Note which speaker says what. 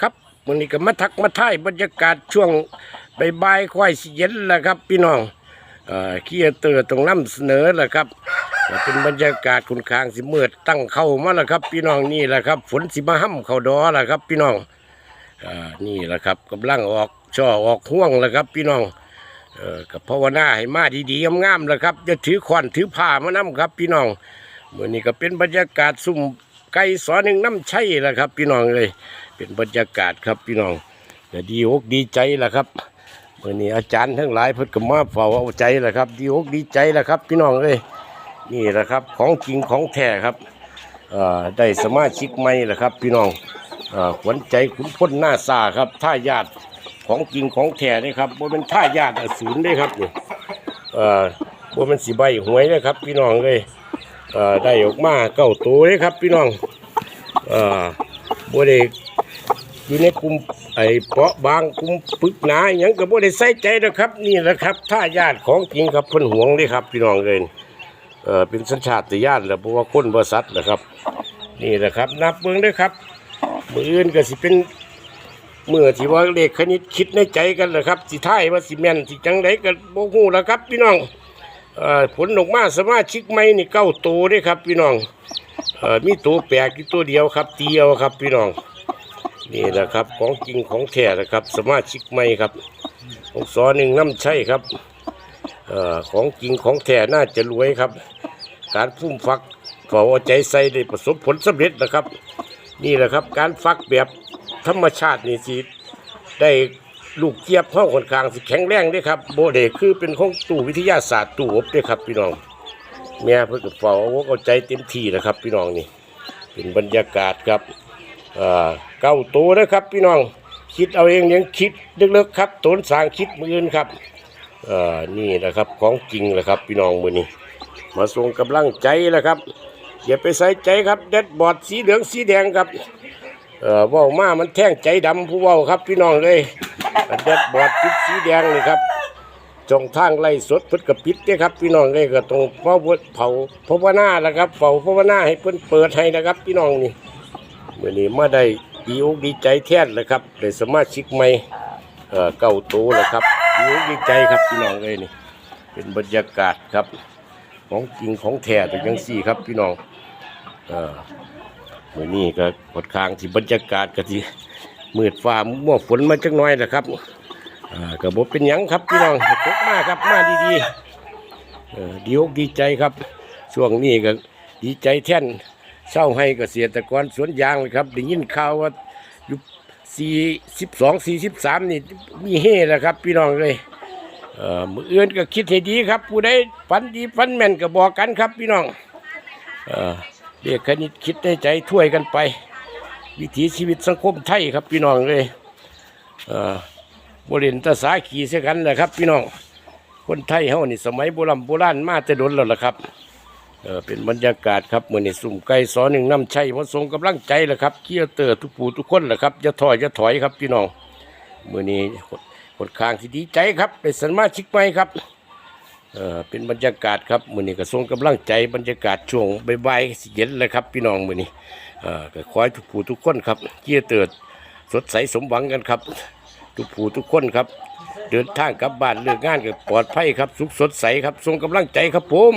Speaker 1: ครับวันนี้ก็มาทักมาท่ายบรรยากาศช่วงใบ่ายๆค่อยเย็นแหละครับ พี่น้องเออเคียเตอร์ตรงน้ำเสนอแหละครับเป็นบรรยากาศคุณคางสิมืดตั้งเข้ามาแล้วครับ พี่น้องนี่แหละครับ ฝนสิมาห้ำเข้าดอแหละครับ พี่น้องอนี่แหละครับกำลังออกช่อออกห่วงแล้วครับ พี่น้องเออกับภาวนาให้มาดีๆงามๆแล้วครับจะถือขวานถือผ้ามานํครับ พี่น้องเมื่อนี้ก็เป็นบรรยากาศซุ่ม ไก่สอนหนึ่งน้ำใช่แหละครับ พี่น้องเลย เป็นบรรยากาศครับพี่น้องก็ดีอกดีใจแหละครับเมื่อนี้อาจารย์ทั้งหลายเพิ่นก็มาเฝ้าเอาใจแหละครับ ดีอกดีใจแหละครับ พี่น้องเลยนี่แหละครับ ของจริงของแท้ครับได้สมาชิกใหม่แหละครับ พี่น้องขวัญใจขุนพลหน้าซาครับท่ายาติของจริงของแท้นี่ครับบ่เป็นท่ายาทอสูรเด้ครับนี่เอ่อบ่เป็นสีใบหวยนะครับ พี่น้องเลย เอ่อได้ออกมาเก้าตัวเลยครับพี่น้องเอ่อบ่ได้อยู่ในกลุ่มไอ้เปราะบางกลุ่มปึกหนาอหยังก็บ่ได้ใส่ใจนะครับนี่แหละครับท่ายาทของจริงครับเพิ่นหวงเลยครับพี่น้องเลยเอ่อเป็นสัญชาติญาณแหละเพราะว่าคนบ่สัตว์นะครับ นี่แหละครับ นับเบิ่งเด้อครับมื้ออื่นก็สิเป็นเมื่อที่ว่าเลขคณิตคิดในใจกันแหละครับ สิท้ายว่าสิแม่นสิจังไดก็บ่ฮู้แล้วครับพี่น้อง เอ่อผลออกมาสมาชิกใหม่นี่เก้าตัวเด้ครับ พี่น้องเอ่อมีตัวแปลกอยู่ตัวเดียวครับเดียวครับ พี่น้อง นี่แหละครับของจริงของแท้นะครับ สมาชิกใหม่ครับของสอหนึ่งน้ำใช่ครับเอ่อของจริงของแท้น่าจะรวยครับ การฟุ่มฟักเฝ้าเอาใจใส่ได้ประสบผลสำเร็จนะครับ นี่แหละครับ การฟักแบบธรรมชาตินี่สิได้ ลูกเจี๊ยบห้องคนข้างสิแข็งแรงด้วยครับโบเดคือเป็นของตู้วิทยาศาสตร์ตู้อบด้ครับพี่น้องแม่เพื่อกับเฝ้าเอากเอาใจเต็มที่นะครับ พี่น้องนี่ เป็นบรรยากาศครับเก้าตัวนะครับ พี่น้องคิดเอาเองยังคิดลึกๆครับตนสางคิดมืออื่นครับนี่นะครับของจริงแหละครับพี่น้องมือนี้ มาส่งกำลังใจแล้วครับอย่าไปใส่ใจครับเด็ดบอดสีเหลืองสีแดงครับเอ่อว่ามามันแท่งใจดำผู้ว้าครับพี่น้องเลย เด็ดบอดปิดสีแดงนี่ครับจงทางไล่สดเพิ่นกับปิดเด้ครับ พี่น้องเลยก็ตรงเผาเผาภาวนาแล้วครับเผาภาวนาให้เพิ่นเปิดให้นะครับ พี่น้องนี่เมื่อนี้มาได้ดีอกดีใจแท้เลยครับได้สมาชิกใหม่เอ่อเก้าตัวแล้วครับดีอกดีใจครับพี่น้องเลยนี่ เป็นบรรยากาศครับ ของจริงของแท้เป็นจังซี่ครับพี่น้องเอ่อมื่อนี้ก็กดค้างที่บรรยากาศก็ที่ มืดฟ้ามั่วฝนมาจักหน่อยนะครับอ่าก็บ่เป็นยังครับพี่น้องตกมาครับมาดีๆเออดีอกดีใจครับช่วงนี้ก็ดีใจแท่นเศร้าให้เกษตรกรสวนยางเลยครับได้ยินข่าวว่าอยู่สี่สิบสองสี่สิบสามนี่มีเฮ่แล้วครับ พี่น้องเลยเอ่อมืออื่นก็คิดให้ดีครับ ผู้ใดฝันดีฝันแม่นก็บอกกันครับ พี่น้องเอ่อเรียกคณิตคิดในใจถ้วยกันไป วิถีชีวิตสังคมไทยครับพี่น้องเลยเอ่อบริเวณตาสาขี่เสียกันแหละครับ พี่น้องคนไทยเฮานี่สมัยโบราณโบราณมาแต่ดนแล้วล่ะครับเออเป็นบรรยากาศครับเมื่อนี้สุ่มไก่สอหนึ่งน้ำชัยมาส่งกำลังใจแหละครับเคี่ยวเตอร์ทุกผู้ทุกคนแหละครับอย่าถอยอย่าถอยครับพี่น้องมื่อนี้คนข้างที่ดีใจครับเป็นสมาชิกใหม่ครับ เออเป็นบรรยากาศครับมื้อนี้ก็ส่งกำลังใจบรรยากาศช่วงบ่ายๆเย็นเลยครับ พี่น้องมื้อนี้เอ่อก็ขอให้ทุกผู้ทุกคนครับเกียรติเติดสดใสสมหวังกันครับ ทุกผู้ทุกคนครับ เดินทางกลับบ้านเลิกงานก็ปลอดภัยครับ สุขสดใสครับส่งกำลังใจครับผม